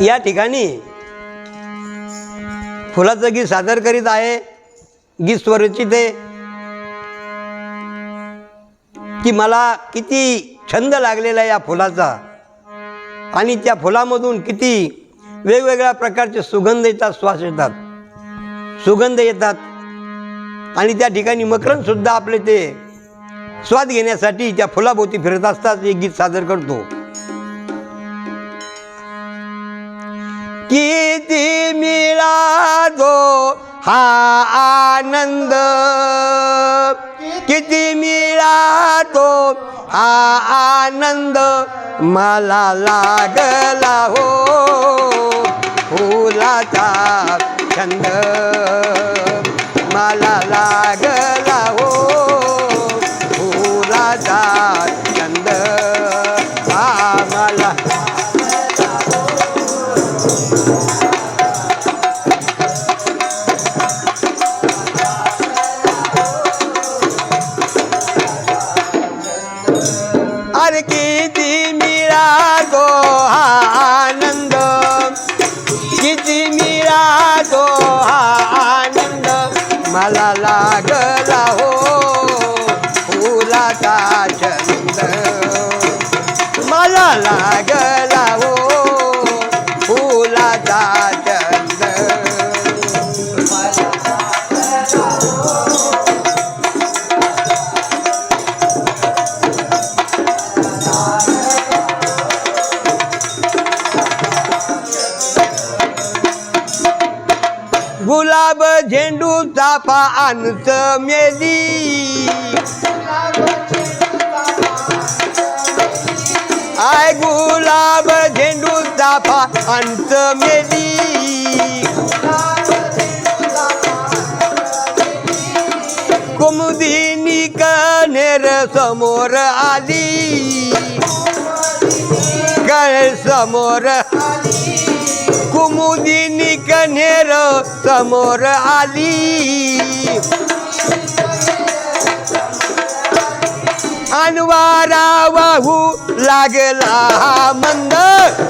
या ठिकाणी फुलाचं गीत सादर करीत आहे. गीत स्वरचित आहे. की मला किती छंद लागलेला आहे या फुलाचा. आणि त्या फुलामधून किती वेगवेगळ्या प्रकारचे सुगंध येतात श्वास येतात. सुगंध येतात. आणि त्या ठिकाणी मकरंदसुद्धा आपले ते स्वाद घेण्यासाठी त्या फुलाभोवती फिरत असतात एक गीत सादर करतो. किती मिळालो हा आनंद? किती मिळातो हा आनंद? मला लागला हो फुलाचा छंद. मला लागला हो फुलाचा छंद. हा मला अरे किती मिळातो हा गुलाब झेंडू चाफा आणच मेली. आय गुलाब झेंडू चाफा आणच मेली. कुमुदिनी कनेर समोर आली. गळ समोर कुमुदिनी कन्हेर समोर आली. अनवारा वाहू लागला हा मंद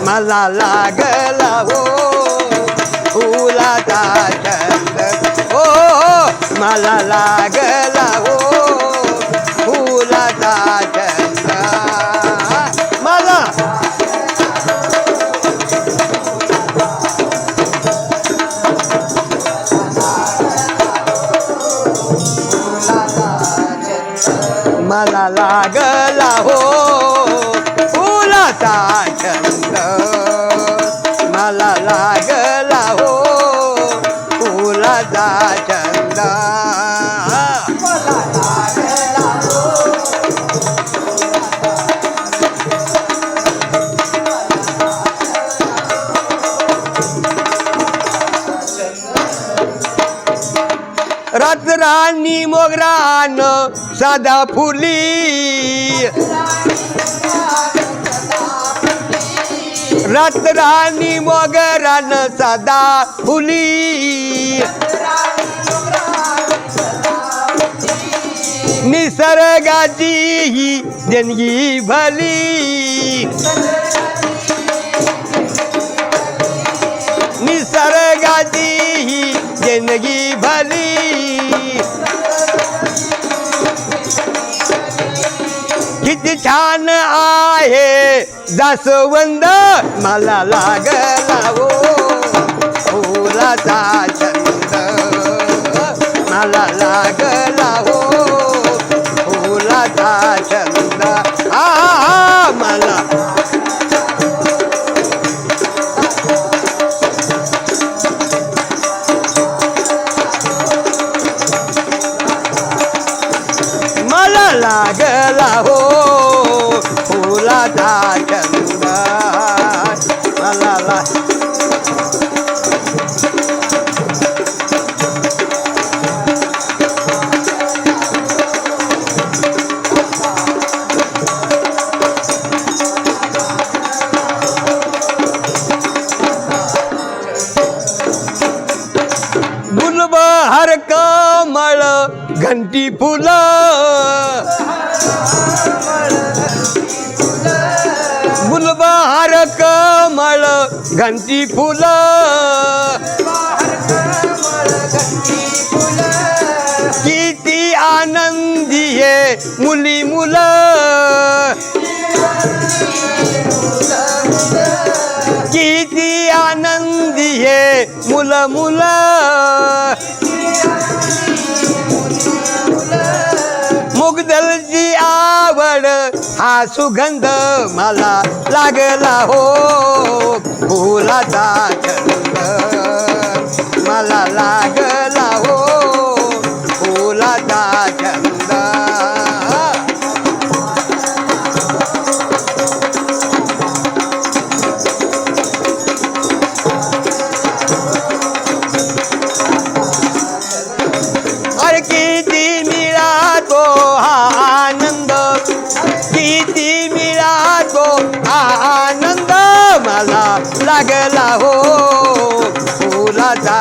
मला लागला हो. फुलाचा छंद हो हो, मला लागला हो. फुलाचा छंद हो. मला लागला हो. फुलाचा छंद मला लागला रातराणी मोगरान साधा फुली. रातराणी मोगरान साधा फुली. निसर्गाची ही जनगी भली. निसर्गाची ही जनगी भली. छान आहे. जास्वंद मला लागला हो. हो फुलाचा छंद मला लागला हो. लागला हो फुलाचा छंद मला ला गुलबहार कमळ घंटी फुलं. गुलबहार कमळ घंटी फुलं. किती आनंदी हे मुली मुलं. किती आनंदी हे मुलं मुलं. आवड हा सुगंध मला लागला हो. फुलाचा छंद मला लागला हो. फुलाचा छंद लागला हो. फुलाचा